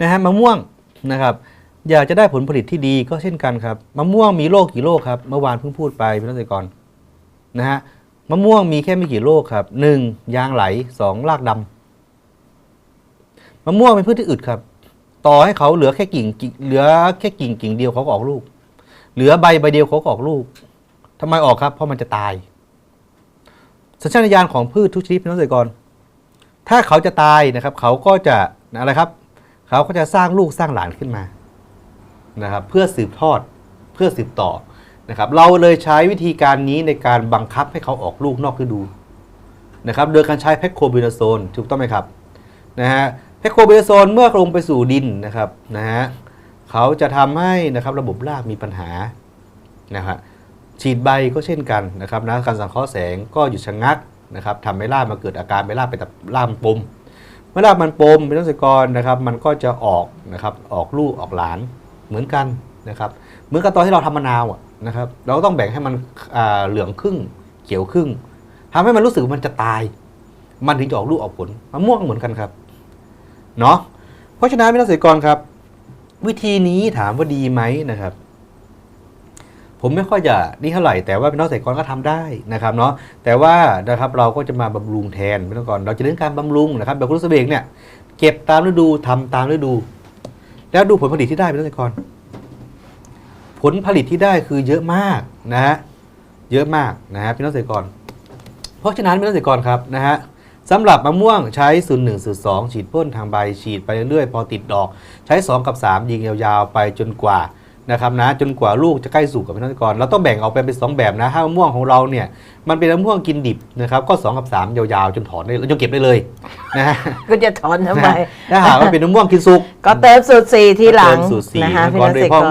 นะฮะมะม่วงนะครับอยากจะได้ผลผลิตที่ดีก็เช่นกันครับมะม่วงมีโรคกี่โรคครับเมื่อวานเพิ่งพูดไปพี่น้องเกษตรกรนะฮะมะม่วงมีแค่ไม่กี่โรคครับหนึ่งยางไหลสองรากดำมะม่วงเป็นพืชที่อึดครับ ต่อให้เขาเหลือแค่กิ่งเหลือแค่กิ่งกิ่งเดียวเขาก็ออกลูก เหลือใบใบเดียวเขาก็ออกลูกทำไมออกครับ เพราะมันจะตาย สัญชาตญาณของพืชทุกชนิดพี่น้องเกษตรกร ถ้าเขาจะตายนะครับ เขาก็จะอะไรครับ เขาก็จะสร้างลูกสร้างหลานขึ้นมานะครับเพื่อสืบทอดเพื่อสืบต่อนะครับเราเลยใช้วิธีการนี้ในการบังคับให้เขาออกลูกนอกฤดูนะครับโดยการใช้แพคโคบินาโซนถูกต้องไหมครับนะฮะแพคโคบินาโซนเมื่อลงไปสู่ดินนะครับนะฮะเขาจะทำให้นะครับระบบรากมีปัญหานะครับฉีดใบก็เช่นกันนะครับนะการสังเคราะห์แสงก็หยุดชะงักนะครับทำให้รากมาเกิดอาการใบรากไปตับรากมันปม เมื่อรากมันปมเป็นต้นสกรนะครับ มันก็จะออกนะครับออกลูกออกหลานเหมือนกันนะครับเหมือนกับตอนที่เราทำมะนาวอะนะครับ เราก็ต้องแบ่งให้มันเหลืองครึ่งเขียวครึ่งทำให้มันรู้สึกว่ามันจะตาย มันถึงจะออกลูกออกผลมะม่วงเหมือนกันครับเนาะเพราะฉะนั้นพี่นักเกษตรกรครับ วิธีนี้ถามว่าดีไหมนะครับ ผมไม่ค่อยจะนี่เท่าไหร่แต่ว่าพี่น้องเกษตรกรก็ทำได้นะครับเนาะแต่ว่านะครับเราก็จะมาบำรุงแทนพี่น้องก่อนเราจะเน้นการบำรุงนะครับแบบคุณสเบกเนี่ยเก็บตามฤดูทำตามฤดู แล้วดูผลผลิตที่ได้พี่น้องเกษตรกร ผลผลิตที่ได้คือเยอะมากนะฮะเยอะมากนะฮะพี่น้องเกษตรกร เพราะฉะนั้นพี่น้องเกษตรกรครับนะฮะสำหรับมะม่วงใช้สูตรหนึ่งสูตรสองฉีดพ่นทางใบฉีดไปเรื่อยๆพอติดดอก ใช้ 2 กับ 3 ยิงยาวๆไปจนกว่า นะครับนะจนกว่าลูกจะใกล้สุกกับพี่น้องเกษตรกรเราต้องแบ่งออกเป็นเป็นสองแบบนะถ้ามะม่วงของเราเนี่ยมันเป็นมะม่วงกินดิบนะครับก็2กับ3ยาวๆจนถอนได้จนเก็บได้เลยนะฮะก็จะถอนทำไมถ้าหากว่าเป็นมะม่วงกินสุกก็เติมสูตรสี่ทีหลังเติมสูตรสี่นะคะก่อนโดยเฉพาะ